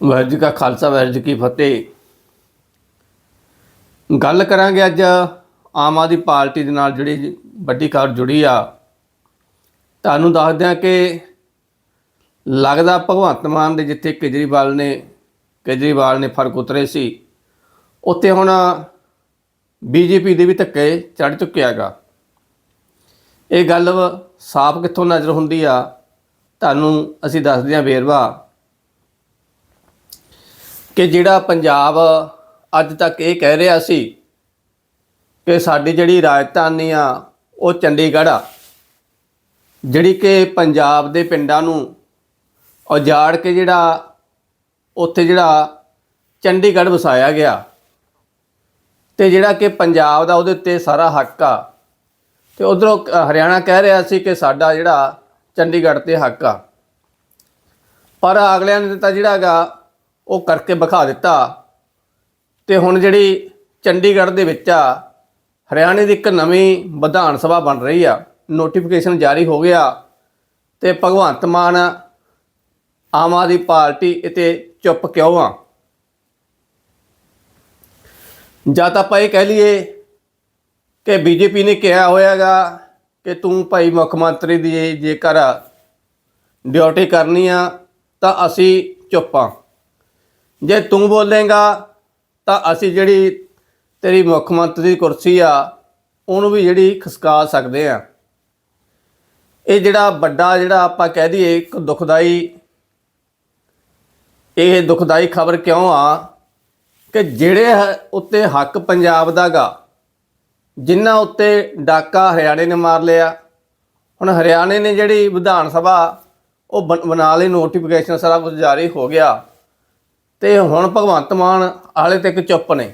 ਵਾਹਿਗੁਰੂ ਜੀ ਕਾ ਖਾਲਸਾ, ਵਾਹਿਗੁਰੂ ਜੀ ਕੀ ਫਤਿਹ। ਗੱਲ ਕਰਾਂਗੇ ਅੱਜ ਆਮ ਆਦਮੀ ਪਾਰਟੀ ਦੇ ਨਾਲ ਜਿਹੜੀ ਵੱਡੀ ਖਬਰ ਜੁੜੀ ਆ। ਤੁਹਾਨੂੰ ਦੱਸਦੇ ਹਾਂ ਕਿ ਲੱਗਦਾ ਭਗਵੰਤ ਮਾਨ ਦੇ ਜਿੱਥੇ ਕੇਜਰੀਵਾਲ ਨੇ ਕੇਜਰੀਵਾਲ ਨੇ ਫ਼ਰਕ ਉਤਰੇ ਸੀ, ਉੱਥੇ ਹੁਣ ਬੀਜੇਪੀ ਦੇ ਵੀ ਧੱਕੇ ਚੜ ਚੁੱਕਿਆਗਾ ਇਹ ਗੱਲ ਸਾਫ਼ ਕਿੱਥੋਂ ਨਜ਼ਰ ਹੁੰਦੀ ਆ, ਤੁਹਾਨੂੰ ਅਸੀਂ ਦੱਸਦੇ ਹਾਂ ਵੇਰਵਾ। ਕਿ ਜਿਹੜਾ ਪੰਜਾਬ ਅੱਜ ਤੱਕ ਇਹ ਕਹਿ ਰਿਹਾ ਸੀ ਕਿ ਸਾਡੀ ਜਿਹੜੀ ਰਾਜਧਾਨੀ ਆ, ਉਹ ਚੰਡੀਗੜ੍ਹ ਆ। ਜਿਹੜੀ ਕਿ ਪੰਜਾਬ ਦੇ ਪਿੰਡਾਂ ਨੂੰ ਉਜਾੜ ਕੇ ਜਿਹੜਾ ਉੱਥੇ ਜਿਹੜਾ ਚੰਡੀਗੜ੍ਹ ਵਸਾਇਆ ਗਿਆ ਤੇ ਜਿਹੜਾ ਕਿ ਪੰਜਾਬ ਦਾ ਉਹਦੇ ਉੱਤੇ ਸਾਰਾ ਹੱਕ ਆ। ਤੇ ਉਧਰੋਂ ਹਰਿਆਣਾ ਕਹਿ ਰਿਹਾ ਸੀ ਕਿ ਸਾਡਾ ਜਿਹੜਾ ਚੰਡੀਗੜ੍ਹ ਤੇ ਹੱਕ ਆ। ਪਰ ਅਗਲਿਆਂ ਨੇ ਤਾਂ ਜਿਹੜਾ ਹੈਗਾ ਉਹ ਕਰਕੇ ਵਿਖਾ ਦਿੱਤਾ। ਤੇ ਹੁਣ ਜਿਹੜੀ ਚੰਡੀਗੜ੍ਹ ਦੇ ਵਿੱਚ ਆ, ਹਰਿਆਣੇ ਦੀ ਇੱਕ ਨਵੀਂ ਵਿਧਾਨ ਸਭਾ ਬਣ ਰਹੀ ਆ। ਨੋਟੀਫਿਕੇਸ਼ਨ ਜਾਰੀ ਹੋ ਗਿਆ ਤੇ ਭਗਵੰਤ ਮਾਨ ਆਮ ਆਦਮੀ ਪਾਰਟੀ ਇਤੇ ਚੁੱਪ ਕਿਉਂ ਆ? ਜਾਂ ਤਾਂ ਆਪਾਂ ਇਹ ਕਹਿ ਲਈਏ ਕਿ ਬੀਜੇਪੀ ਨੇ ਕਿਹਾ ਹੋਇਆਗਾ ਕਿ ਤੂੰ ਭਾਈ ਮੁੱਖ ਮੰਤਰੀ ਦੀ ਜੇਕਰ ਡਿਊਟੀ ਕਰਨੀ ਆ, ਤਾਂ ਅਸੀਂ ਚੁੱਪ ਆ। ਜੇ ਤੂੰ ਬੋਲੇਗਾ ਤਾਂ ਅਸੀਂ ਜਿਹੜੀ ਤੇਰੀ ਮੁੱਖ ਮੰਤਰੀ ਦੀ ਕੁਰਸੀ ਆ, ਉਹਨੂੰ ਵੀ ਜਿਹੜੀ ਖਸਕਾ ਸਕਦੇ ਆ। ਇਹ ਜਿਹੜਾ ਵੱਡਾ ਜਿਹੜਾ ਆਪਾਂ ਕਹਿ ਦਈਏ ਇੱਕ ਦੁਖਦਾਈ, ਇਹ ਦੁਖਦਾਈ ਖਬਰ ਕਿਉਂ ਆ ਕਿ ਜਿਹੜੇ ਹ- ਉੱਤੇ ਹੱਕ ਪੰਜਾਬ ਦਾਗਾ, ਜਿਨ੍ਹਾਂ ਉੱਤੇ ਡਾਕਾ ਹਰਿਆਣੇ ਨੇ ਮਾਰ ਲਿਆ, ਹੁਣ ਹਰਿਆਣੇ ਨੇ ਜਿਹੜੀ ਵਿਧਾਨ ਸਭਾ, ਉਹ ਬਣ- ਬਣਾ ਲਈ ਨੋਟੀਫਿਕੇਸ਼ਨ ਸਾਰਾ ਕੁਝ ਜਾਰੀ ਹੋ ਗਿਆ। ਤੇ ਹੁਣ ਭਗਵੰਤ ਮਾਨ ਆਲੇ ਤੱਕ ਚੁੱਪ ਨੇ।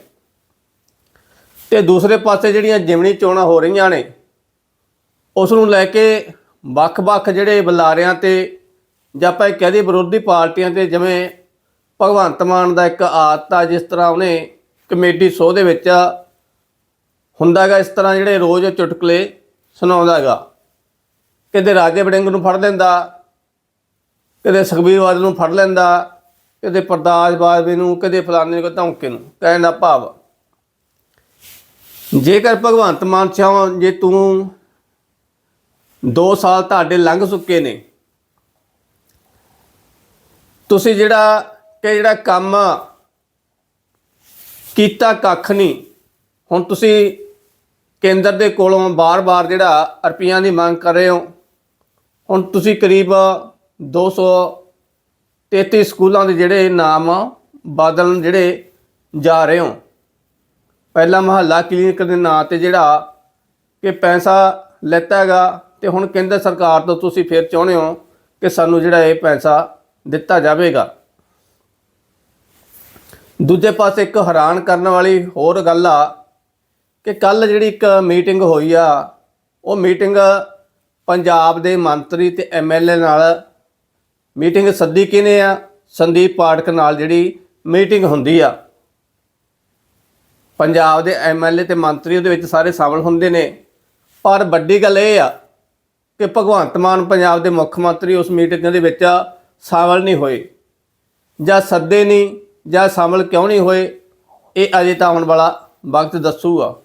ਤੇ ਦੂਸਰੇ ਪਾਸੇ ਜਿਹੜੀਆਂ ਜਿਮਣੀ ਚੋਣਾਂ ਹੋ ਰਹੀਆਂ ਨੇ ਉਸ ਨੂੰ ਲੈ ਕੇ ਵੱਖ-ਵੱਖ ਜਿਹੜੇ ਬੁਲਾਰਿਆਂ ਤੇ ਜਾਂ ਆਪਾਂ ਇਹ ਕਹਦੇ ਵਿਰੋਧੀ ਪਾਰਟੀਆਂ ਤੇ ਜਿਵੇਂ ਭਗਵੰਤ ਮਾਨ ਦਾ ਇੱਕ ਆਦਤ ਆ, ਜਿਸ ਤਰ੍ਹਾਂ ਉਹਨੇ ਕਮੇਟੀ ਸੋਹ ਦੇ ਵਿੱਚ ਹੁੰਦਾਗਾ ਇਸ ਤਰ੍ਹਾਂ ਜਿਹੜੇ ਰੋਜ਼ ਚੁਟਕਲੇ ਸੁਣਾਉਂਦਾਗਾ ਕਿਤੇ ਰਾਜੇ ਵੜਿੰਗ ਨੂੰ ਫੜ ਲੈਂਦਾ ਕਦੇ ਸੁਖਬੀਰ ਬਾਦਲ ਨੂੰ ਫੜ ਲੈਂਦਾ ਕਦੇ ਪ੍ਰਦਾਸ਼ ਬਾਜਵੇ ਨੂੰ, ਕਦੇ ਫਲਾਣੇ ਨੂੰ ਧੌਂਕੇ ਨੂੰ, ਕਹਿਣ ਦਾ ਭਾਵ ਜੇਕਰ ਭਗਵੰਤ ਮਾਨ ਚਾਹੋ ਜੇ ਤੂੰ 2 ਸਾਲ ਤੁਹਾਡੇ ਲੰਘ ਚੁੱਕੇ ਨੇ, ਤੁਸੀਂ ਜਿਹੜਾ ਕਿ ਜਿਹੜਾ ਕੰਮ ਕੀਤਾ ਕੱਖ ਨਹੀਂ ਹੁਣ ਤੁਸੀਂ ਕੇਂਦਰ ਦੇ ਕੋਲੋਂ ਬਾਰ-ਬਾਰ ਜਿਹੜਾ ਰੁਪਈਆਂ ਦੀ ਮੰਗ ਕਰ ਰਹੇ ਹੋ, ਹੁਣ ਤੁਸੀਂ ਕਰੀਬ 233 ਸਕੂਲਾਂ ਦੇ ਜਿਹੜੇ ਨਾਮ ਬਦਲਣ ਜਿਹੜੇ ਜਾ ਰਹੇ ਹੋ। ਪਹਿਲਾ ਮਹੱਲਾ ਕਲੀਨਿਕ ਦੇ ਨਾਂ ਤੇ ਜਿਹੜਾ ਕਿ ਪੈਸਾ ਲੈਤਾ ਹੈਗਾ ਤੇ ਹੁਣ ਕੇਂਦਰ ਸਰਕਾਰ ਤੋਂ ਤੁਸੀਂ ਫਿਰ ਚਾਹੁੰਦੇ ਹੋ ਕਿ ਸਾਨੂੰ ਜਿਹੜਾ ਇਹ ਪੈਸਾ ਦਿੱਤਾ ਜਾਵੇਗਾ। ਦੂਜੇ ਪਾਸੇ ਇੱਕ ਹੈਰਾਨ ਕਰਨ ਵਾਲੀ ਹੋਰ ਗੱਲ ਆ ਕਿ ਕੱਲ ਜਿਹੜੀ ਇੱਕ ਮੀਟਿੰਗ ਹੋਈ ਆ, ਉਹ ਮੀਟਿੰਗ ਪੰਜਾਬ ਦੇ ਮੰਤਰੀ ਤੇ ਐਮਐਲਏ ਨਾਲ ਮੀਟਿੰਗ ਸੱਦੀ ਕਿਨੇ ਆ? ਸੰਦੀਪ ਪਾਠਕ ਨਾਲ ਜਿਹੜੀ ਮੀਟਿੰਗ ਹੁੰਦੀ ਆ। ਪੰਜਾਬ ਦੇ ਐਮਐਲਏ ਤੇ ਮੰਤਰੀ ਉਹਦੇ ਵਿੱਚ ਸਾਰੇ ਸ਼ਾਮਲ ਹੁੰਦੇ ਨੇ। ਪਰ ਵੱਡੀ ਗੱਲ ਇਹ ਆ ਕਿ ਭਗਵੰਤ ਮਾਨ ਪੰਜਾਬ ਦੇ ਮੁੱਖ ਮੰਤਰੀ ਉਸ ਮੀਟਿੰਗ ਦੇ ਵਿੱਚ ਸ਼ਾਮਲ ਨਹੀਂ ਹੋਏ। ਜਾਂ ਸੱਦੇ ਨਹੀਂ, ਜਾਂ ਸ਼ਾਮਲ ਕਿਉਂ ਨਹੀਂ ਹੋਏ, ਇਹ ਅਜੇ ਤਾਂ ਆਉਣ ਵਾਲਾ ਵਕਤ ਦੱਸੂਗਾ।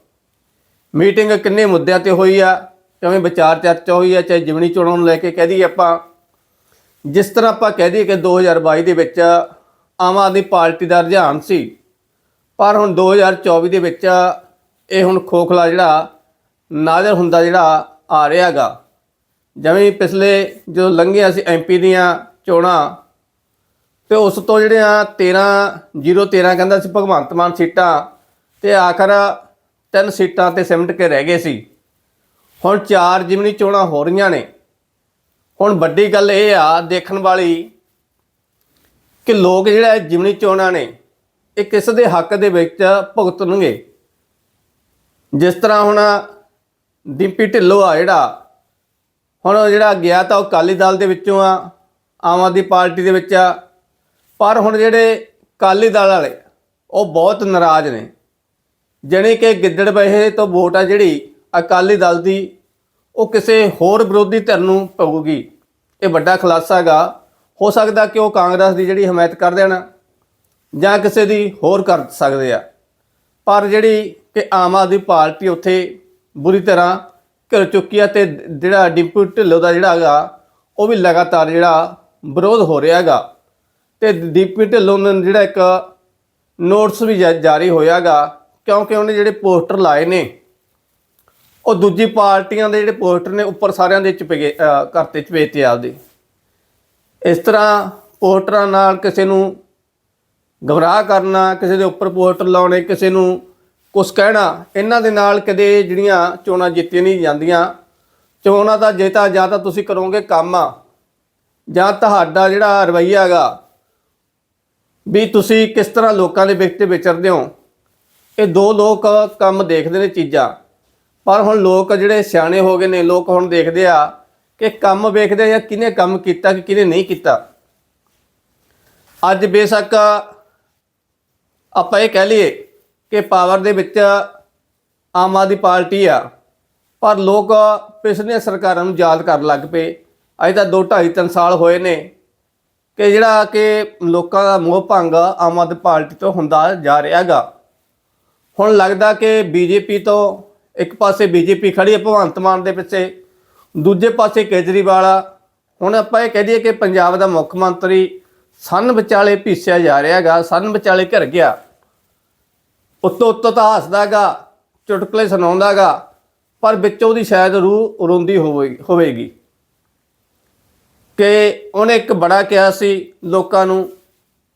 ਮੀਟਿੰਗ ਕਿੰਨੇ ਮੁੱਦਿਆਂ ਤੇ ਹੋਈ ਆ, ਕਿਵੇਂ ਵਿਚਾਰ ਚਰਚਾ ਹੋਈ ਆ, ਚਾਹੇ ਜਿਮਣੀ ਚੋਣਾਂ ਨੂੰ ਲੈ ਕੇ ਕਹਿ ਦਈਏ ਆਪਾਂ ਜਿਸ ਤਰ੍ਹਾਂ ਆਪਾਂ ਕਹਿ ਦਈਏ ਕਿ 2022 ਦੇ ਵਿੱਚ ਆਮ ਆਦਮੀ ਪਾਰਟੀ ਦਾ ਰੁਝਾਨ ਸੀ, ਪਰ ਹੁਣ 2024 ਦੇ ਵਿੱਚ ਇਹ ਹੁਣ ਖੋਖਲਾ ਜਿਹੜਾ ਨਾਜ਼ਰ ਹੁੰਦਾ ਜਿਹੜਾ ਆ ਰਿਹਾਗਾ ਜਿਵੇਂ ਪਿਛਲੇ ਜਦੋਂ ਲੰਘਿਆ ਸੀ ਐਮਪੀ ਦੀਆਂ ਚੋਣਾਂ, ਤੇ ਉਸ ਤੋਂ ਜਿਹੜੀਆਂ 13 013 ਕਹਿੰਦਾ ਸੀ ਭਗਵੰਤ ਮਾਨ ਸੀਟਾਂ, ਤੇ ਆਖਰ ਤਿੰਨ ਸੀਟਾਂ ਤੇ ਸਿਮਟ ਕੇ ਰਹਿ ਗਏ ਸੀ। ਹੁਣ ਚਾਰ ਜਿਮਨੀ ਚੋਣਾਂ ਹੋ ਰਹੀਆਂ ਨੇ। ਹੁਣ ਵੱਡੀ ਗੱਲ ਇਹ ਆ, ਦੇਖਣ ਵਾਲੀ ਕਿ ਲੋਕ ਜਿਹੜਾ ਜਿਮਨੀ ਚੋਣਾਂ ਨੇ, ਇਹ ਕਿਸ ਦੇ ਹੱਕ ਦੇ ਵਿੱਚ ਭੁਗਤਣਗੇ। ਜਿਸ ਤਰ੍ਹਾਂ ਹੁਣ ਡਿੰਪੀ ਢਿੱਲੋਂ ਆ ਜਿਹੜਾ, ਹੁਣ ਉਹ ਜਿਹੜਾ ਗਿਆ ਤਾਂ ਉਹ ਅਕਾਲੀ ਦਲ ਦੇ ਵਿੱਚੋਂ ਆ, ਆਮ ਆਦਮੀ ਪਾਰਟੀ ਦੇ ਵਿੱਚ ਆ, ਪਰ ਹੁਣ ਜਿਹੜੇ ਅਕਾਲੀ ਦਲ ਵਾਲੇ, ਉਹ ਬਹੁਤ ਨਾਰਾਜ਼ ਨੇ। ਜਾਣੀ ਕਿ ਗਿੱਦੜ ਬਹੇ ਤੋਂ ਵੋਟ ਆ ਜਿਹੜੀ ਅਕਾਲੀ ਦਲ ਦੀ ਉਹ ਕਿਸੇ ਹੋਰ ਵਿਰੋਧੀ ਧਿਰ ਨੂੰ ਪਊਗੀ ਇਹ ਵੱਡਾ ਖੁਲਾਸਾ ਹੈਗਾ। ਹੋ ਸਕਦਾ ਕਿ ਉਹ ਕਾਂਗਰਸ ਦੀ ਜਿਹੜੀ ਹਮਾਇਤ ਕਰ ਦੇਣ ਜਾਂ ਕਿਸੇ ਦੀ ਹੋਰ ਕਰ ਸਕਦੇ ਆ। ਪਰ ਜਿਹੜੀ ਕਿ ਆਮ ਆਦਮੀ ਪਾਰਟੀ ਉੱਥੇ ਬੁਰੀ ਤਰ੍ਹਾਂ ਘਿਰ ਚੁੱਕੀ ਆ ਤੇ ਜਿਹੜਾ ਡਿੰਪੂ ਢਿੱਲੋਂ ਦਾ ਜਿਹੜਾ ਹੈਗਾ, ਉਹ ਵੀ ਲਗਾਤਾਰ ਜਿਹੜਾ ਵਿਰੋਧ ਹੋ ਰਿਹਾ ਹੈਗਾ। ਤੇ ਦੀਪੀ ਢਿੱਲੋਂ ਨੇ ਜਿਹੜਾ ਇੱਕ ਨੋਟਿਸ ਵੀ ਜਾ- ਜਾਰੀ ਹੋਇਆਗਾ ਕਿਉਂਕਿ ਉਹਨੇ ਜਿਹੜੇ ਪੋਸਟਰ ਲਾਏ ਨੇ ਉਹ ਦੂਜੀ ਪਾਰਟੀਆਂ ਦੇ ਜਿਹੜੇ ਪੋਸਟਰ ਨੇ ਉੱਪਰ ਸਾਰਿਆਂ ਦੇ ਚਪੇਗੇ, ਅਹ ਕਰਤੇ ਚਪੇਤੇ ਆਪਦੇ। ਇਸ ਤਰ੍ਹਾਂ ਪੋਸਟਰਾਂ ਨਾਲ ਕਿਸੇ ਨੂੰ ਗਮਰਾਹ ਕਰਨਾ, ਕਿਸੇ ਦੇ ਉੱਪਰ ਪੋਸਟਰ ਲਾਉਣੇ, ਕਿਸੇ ਨੂੰ ਕੁਛ ਕਹਿਣਾ, ਇਹਨਾਂ ਦੇ ਨਾਲ ਕਦੇ ਜਿਹੜੀਆਂ ਚੋਣਾਂ ਜਿੱਤੀਆਂ ਨਹੀਂ ਜਾਂਦੀਆਂ। ਚੋਣਾਂ ਦਾ ਜੇ ਜਾਂ ਤਾਂ ਤੁਸੀਂ ਕਰੋਗੇ ਕੰਮ ਆ, ਜਾਂ ਤੁਹਾਡਾ ਜਿਹੜਾ ਰਵੱਈਆ ਹੈਗਾ, ਵੀ ਤੁਸੀਂ ਕਿਸ ਤਰ੍ਹਾਂ ਲੋਕਾਂ ਦੇ ਵਿੱਚ ਤੇ ਵਿਚਰਦੇ ਹੋ। ਇਹ ਦੋ ਲੋਕ ਕੰਮ ਦੇਖਦੇ ਨੇ ਚੀਜ਼ਾਂ। ਪਰ ਹੁਣ ਲੋਕ ਜਿਹੜੇ ਸਿਆਣੇ ਹੋ ਗਏ ਨੇ, ਲੋਕ ਹੁਣ ਦੇਖਦੇ ਆ ਕਿ ਕੰਮ ਵੇਖਦੇ ਆ ਕਿਹਨੇ ਕੰਮ ਕੀਤਾ ਕਿ ਕਿਹਨੇ ਨਹੀਂ ਕੀਤਾ। ਅੱਜ ਬੇਸ਼ੱਕ ਆਪਾਂ ਇਹ ਕਹਿ ਲਈਏ ਕਿ ਪਾਵਰ ਦੇ ਵਿੱਚ ਆਮ ਆਦਮੀ ਪਾਰਟੀ ਆ, ਪਰ ਲੋਕ ਪਿਛਲੀਆਂ ਸਰਕਾਰਾਂ ਨੂੰ ਯਾਦ ਕਰਨ ਲੱਗ ਪਏ। ਅੱਜ ਤਾਂ 2 2.5 3 ਸਾਲ ਹੋਏ ਨੇ ਕਿ ਜਿਹੜਾ ਕਿ ਲੋਕਾਂ ਦਾ ਮੋਹ ਭੰਗ ਆਮ ਆਦਮੀ ਪਾਰਟੀ ਤੋਂ ਹੁੰਦਾ ਜਾ ਰਿਹਾ ਹੈਗਾ। ਹੁਣ ਲੱਗਦਾ ਕਿ ਬੀਜੇਪੀ ਤੋਂ ਇੱਕ ਪਾਸੇ ਬੀਜੇਪੀ ਖੜੀ ਹੈ ਭਗਵੰਤ ਮਾਨ ਦੇ ਪਿੱਛੇ, ਦੂਜੇ ਪਾਸੇ ਕੇਜਰੀਵਾਲ ਆ। ਹੁਣ ਆਪਾਂ ਇਹ ਕਹਿ ਦਈਏ ਕਿ ਪੰਜਾਬ ਦਾ ਮੁੱਖ ਮੰਤਰੀ ਸੰਨ ਵਿਚਾਲੇ ਭੀਸਿਆ ਜਾ ਰਿਹਾ ਹੈਗਾ ਸੰਨ ਵਿਚਾਲੇ ਘਿਰ ਗਿਆ। ਉੱਤੋਂ ਉੱਤੋਂ ਤਾਂ ਹੱਸਦਾਗਾ ਚੁਟਕਲੇ ਸੁਣਾਉਂਦਾਗਾ ਪਰ ਵਿੱਚੋਂ ਉਹਦੀ ਸ਼ਾਇਦ ਰੂਹ ਰੋਂਦੀ ਹੋਵੇਗੀ ਹੋਵੇਗੀ। ਕਿ ਉਹਨੇ ਇੱਕ ਬੜਾ ਕਿਹਾ ਸੀ ਲੋਕਾਂ ਨੂੰ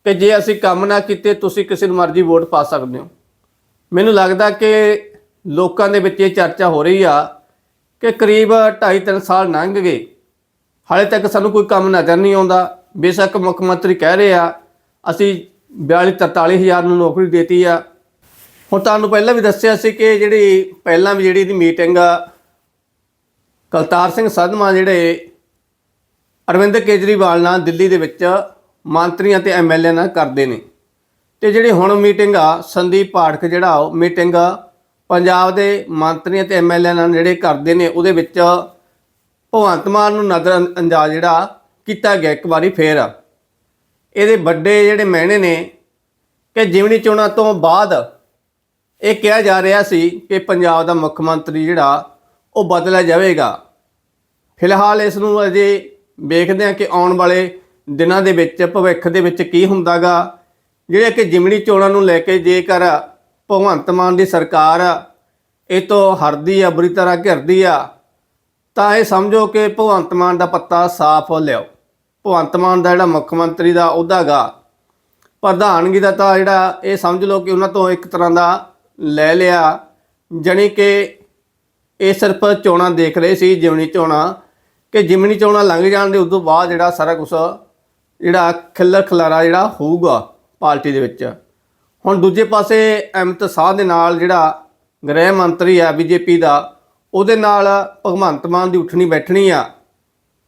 ਕਿ ਜੇ ਅਸੀਂ ਕੰਮ ਨਾ ਕੀਤੇ, ਤੁਸੀਂ ਕਿਸੇ ਨੂੰ ਮਰਜ਼ੀ ਵੋਟ ਪਾ ਸਕਦੇ ਹੋ। ਮੈਨੂੰ ਲੱਗਦਾ ਕਿ ਲੋਕਾਂ ਦੇ ਵਿੱਚ ਇਹ ਚਰਚਾ ਹੋ ਰਹੀ ਆ ਕਿ ਕਰੀਬ 2.5-3 ਸਾਲ ਲੰਘ ਗਏ। ਹਾਲੇ ਤੱਕ ਸਾਨੂੰ ਕੋਈ ਕੰਮ ਨਜ਼ਰ ਨਹੀਂ ਆਉਂਦਾ। ਬੇਸ਼ੱਕ ਮੁੱਖ ਮੰਤਰੀ ਕਹਿ ਰਹੇ ਆ, ਅਸੀਂ 42-43 ਹਜ਼ਾਰ ਨੂੰ ਨੌਕਰੀ ਦੇਤੀ ਆ। ਹੁਣ ਤੁਹਾਨੂੰ ਪਹਿਲਾਂ ਵੀ ਦੱਸਿਆ ਸੀ ਕਿ ਜਿਹੜੀ ਪਹਿਲਾਂ ਵੀ ਜਿਹੜੀ ਇਹਦੀ ਮੀਟਿੰਗ ਆ ਕਲਤਾਰ ਸਿੰਘ ਸੰਧਮਾ ਜਿਹੜੇ ਅਰਵਿੰਦ ਕੇਜਰੀਵਾਲ ਨਾਲ ਦਿੱਲੀ ਦੇ ਵਿੱਚ ਮੰਤਰੀਆਂ ਤੇ ਐਮਐਲਏ ਨਾਲ ਕਰਦੇ ਨੇ। ਤੇ ਜਿਹੜੀ ਹੁਣ ਮੀਟਿੰਗ ਆ, ਸੰਦੀਪ ਪਾਠਕ ਜਿਹੜਾ ਉਹ ਮੀਟਿੰਗ ਪੰਜਾਬ ਦੇ ਮੰਤਰੀਆਂ ਤੇ ਐਮਐਲਏ ਨਾਲ ਜਿਹੜੇ ਕਰਦੇ ਨੇ, ਉਹਦੇ ਵਿੱਚ ਭਗਵੰਤ ਮਾਨ ਨੂੰ ਨਜ਼ਰ ਅੰਦਾਜ਼ ਜਿਹੜਾ ਕੀਤਾ ਗਿਆ ਇੱਕ ਵਾਰੀ ਫੇਰ। ਇਹਦੇ ਵੱਡੇ ਜਿਹੜੇ ਮਹਿਣੇ ਨੇ ਕਿ ਜਿਮਨੀ ਚੋਣਾਂ ਤੋਂ ਬਾਅਦ ਇਹ ਕਿਹਾ ਜਾ ਰਿਹਾ ਸੀ ਕਿ ਪੰਜਾਬ ਦਾ ਮੁੱਖ ਮੰਤਰੀ ਜਿਹੜਾ, ਉਹ ਬਦਲਿਆ ਜਾਵੇਗਾ। ਫਿਲਹਾਲ ਇਸ ਨੂੰ ਅਜੇ ਵੇਖਦੇ ਹਾਂ ਕਿ ਆਉਣ ਵਾਲੇ ਦਿਨਾਂ ਦੇ ਵਿੱਚ, ਭਵਿੱਖ ਦੇ ਵਿੱਚ ਕੀ ਹੁੰਦਾਗਾ। ਜਿਹੜੇ ਕਿ ਜਿਮਨੀ ਚੋਣਾਂ ਨੂੰ ਲੈ ਕੇ ਜੇਕਰ ਭਗਵੰਤ ਮਾਨ ਦੀ ਸਰਕਾਰ ਇਹ ਤੋਂ ਹਰਦੀ ਆ, ਬੁਰੀ ਤਰ੍ਹਾਂ ਘਿਰਦੀ ਆ, ਤਾਂ ਇਹ ਸਮਝੋ ਕਿ ਭਗਵੰਤ ਮਾਨ ਦਾ ਪੱਤਾ ਸਾਫ਼ ਹੋ ਲਿਓ ਭਗਵੰਤ ਮਾਨ ਦਾ ਜਿਹੜਾ ਮੁੱਖ ਮੰਤਰੀ ਦਾ ਅਹੁਦਾਗਾ ਪ੍ਰਧਾਨਗੀ ਦਾ ਤਾਂ ਜਿਹੜਾ ਇਹ ਸਮਝ ਲਓ ਕਿ ਉਹਨਾਂ ਤੋਂ ਇੱਕ ਤਰ੍ਹਾਂ ਦਾ ਲੈ ਲਿਆ, ਜਣੀ ਕਿ ਇਹ ਸਿਰਫ ਚੋਣਾਂ ਦੇਖ ਰਹੇ ਸੀ, ਜਿਮਨੀ ਚੋਣਾਂ, ਕਿ ਜਿਮਨੀ ਚੋਣਾਂ ਲੰਘ ਜਾਣ ਦੇ ਉਦੋਂ ਬਾਅਦ ਜਿਹੜਾ ਸਾਰਾ ਕੁਝ ਜਿਹੜਾ ਖਿੱਲਰ ਖਲਾਰਾ ਜਿਹੜਾ ਹੋਊਗਾ ਪਾਰਟੀ ਦੇ ਵਿੱਚ। ਹੁਣ ਦੂਜੇ ਪਾਸੇ ਅਮਿਤ ਸ਼ਾਹ ਦੇ ਨਾਲ ਜਿਹੜਾ ਗ੍ਰਹਿ ਮੰਤਰੀ ਆ ਬੀਜੇਪੀ ਦਾ, ਉਹਦੇ ਨਾਲ ਭਗਵੰਤ ਮਾਨ ਦੀ ਉੱਠਣੀ ਬੈਠਣੀ ਆ।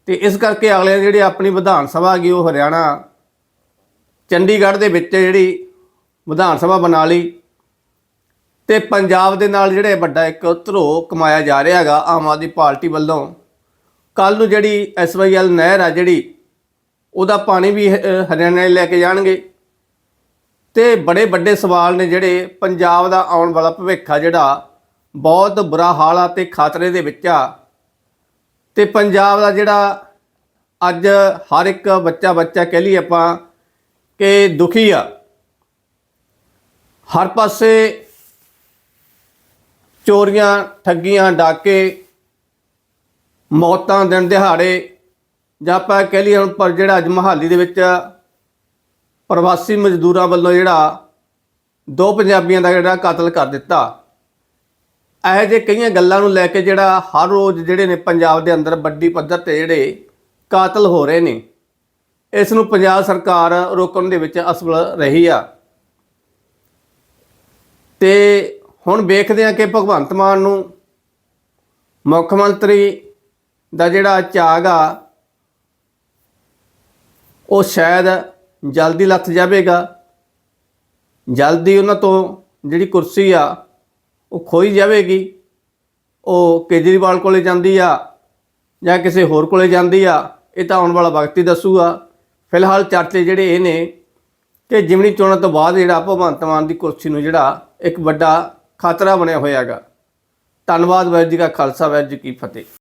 ਤੇ ਇਸ ਕਰਕੇ ਅਗਲੇ ਜਿਹੜੇ ਆਪਣੀ ਵਿਧਾਨ ਸਭਾ ਗਈ ਉਹ ਹਰਿਆਣਾ, ਚੰਡੀਗੜ੍ਹ ਦੇ ਵਿੱਚ ਜਿਹੜੀ ਵਿਧਾਨ ਸਭਾ ਬਣਾ ਲਈ। ਤੇ ਪੰਜਾਬ ਦੇ ਨਾਲ ਜਿਹੜੇ ਵੱਡਾ ਇੱਕ ਧਰੋ ਕਮਾਇਆ ਜਾ ਰਿਹਾ ਹੈਗਾ ਆਮ ਆਦਮੀ ਪਾਰਟੀ ਵੱਲੋਂ। ਕੱਲ ਨੂੰ ਜਿਹੜੀ ਐਸਵਾਈਐਲ ਨਹਿਰ ਆ ਜਿਹੜੀ, ਉਹਦਾ ਪਾਣੀ ਵੀ ਹਰਿਆਣਾ ਲੈ ਕੇ ਜਾਣਗੇ। ਤੇ ਬੜੇ ਵੱਡੇ ਸਵਾਲ ਨੇ ਜਿਹੜੇ ਪੰਜਾਬ ਦਾ ਆਉਣ ਵਾਲਾ ਭਵਿੱਖ ਆ ਜਿਹੜਾ ਬਹੁਤ ਬੁਰਾ ਹਾਲ ਆ ਤੇ ਖਤਰੇ ਦੇ ਵਿੱਚ ਆ। ਤੇ ਪੰਜਾਬ ਦਾ ਜਿਹੜਾ ਅੱਜ ਹਰ ਇੱਕ ਬੱਚਾ ਬੱਚਾ ਕਹਿ ਲਈ ਆਪਾਂ ਕਿ ਦੁਖੀ ਆ। ਹਰ ਪਾਸੇ ਚੋਰੀਆਂ, ਠੱਗੀਆਂ, ਡਾਕੇ, ਮੌਤਾਂ, ਦਿਨ ਦਿਹਾੜੇ ਜਾਂ ਆਪਾਂ ਕਹਿ ਲਈਏ ਹੁਣ ਪਰ ਜਿਹੜਾ ਅੱਜ ਮਹਾਲੀ ਦੇ ਵਿੱਚ ਪ੍ਰਵਾਸੀ ਮਜ਼ਦੂਰਾਂ ਵੱਲੋਂ ਜਿਹੜਾ ਦੋ ਪੰਜਾਬੀਆਂ ਦਾ ਜਿਹੜਾ ਕਤਲ ਕਰ ਦਿੱਤਾ। ਇਹੋ ਜਿਹੇ ਕਈਆਂ ਗੱਲਾਂ ਨੂੰ ਲੈ ਕੇ ਜਿਹੜਾ ਹਰ ਰੋਜ਼ ਜਿਹੜੇ ਨੇ ਪੰਜਾਬ ਦੇ ਅੰਦਰ ਵੱਡੀ ਪੱਧਰ ਤੇ ਜਿਹੜੇ ਕਾਤਲ ਹੋ ਰਹੇ ਨੇ, ਇਸ ਨੂੰ ਪੰਜਾਬ ਸਰਕਾਰ ਰੋਕਣ ਦੇ ਵਿੱਚ ਅਸਫਲ ਰਹੀ ਆ। ਤੇ ਹੁਣ ਵੇਖਦੇ ਆ ਕਿ ਭਗਵੰਤ ਮਾਨ ਨੂੰ ਮੁੱਖ ਮੰਤਰੀ ਦਾ ਜਿਹੜਾ ਝਾਗ ਆ, ਉਹ ਸ਼ਾਇਦ ਜਲਦੀ ਲੱਥ ਜਾਵੇਗਾ। ਜਲਦੀ ਉਹਨਾਂ ਤੋਂ ਜਿਹੜੀ ਕੁਰਸੀ ਆ, ਉਹ ਖੋਈ ਜਾਵੇਗੀ। ਉਹ ਕੇਜਰੀਵਾਲ ਕੋਲੇ ਜਾਂਦੀ ਆ ਜਾਂ ਕਿਸੇ ਹੋਰ ਕੋਲੇ ਜਾਂਦੀ ਆ, ਇਹ ਤਾਂ ਆਉਣ ਵਾਲਾ ਵਕਤ ਹੀ ਦੱਸੂਗਾ। ਫਿਲਹਾਲ ਚਰਚੇ ਜਿਹੜੇ ਇਹ ਨੇ ਕਿ ਜਿਮਨੀ ਚੋਣਾਂ ਤੋਂ ਬਾਅਦ ਜਿਹੜਾ ਭਗਵੰਤ ਮਾਨ ਦੀ ਕੁਰਸੀ ਨੂੰ ਜਿਹੜਾ ਇੱਕ ਵੱਡਾ ਖਤਰਾ ਬਣਿਆ ਹੋਇਆ ਹੈਗਾ ਧੰਨਵਾਦ ਵਾਹਿਗੁਰੂ ਜੀ ਕਾ ਖਾਲਸਾ, ਵਾਹਿਗੁਰੂ ਜੀ ਕੀ ਫਤਿਹ।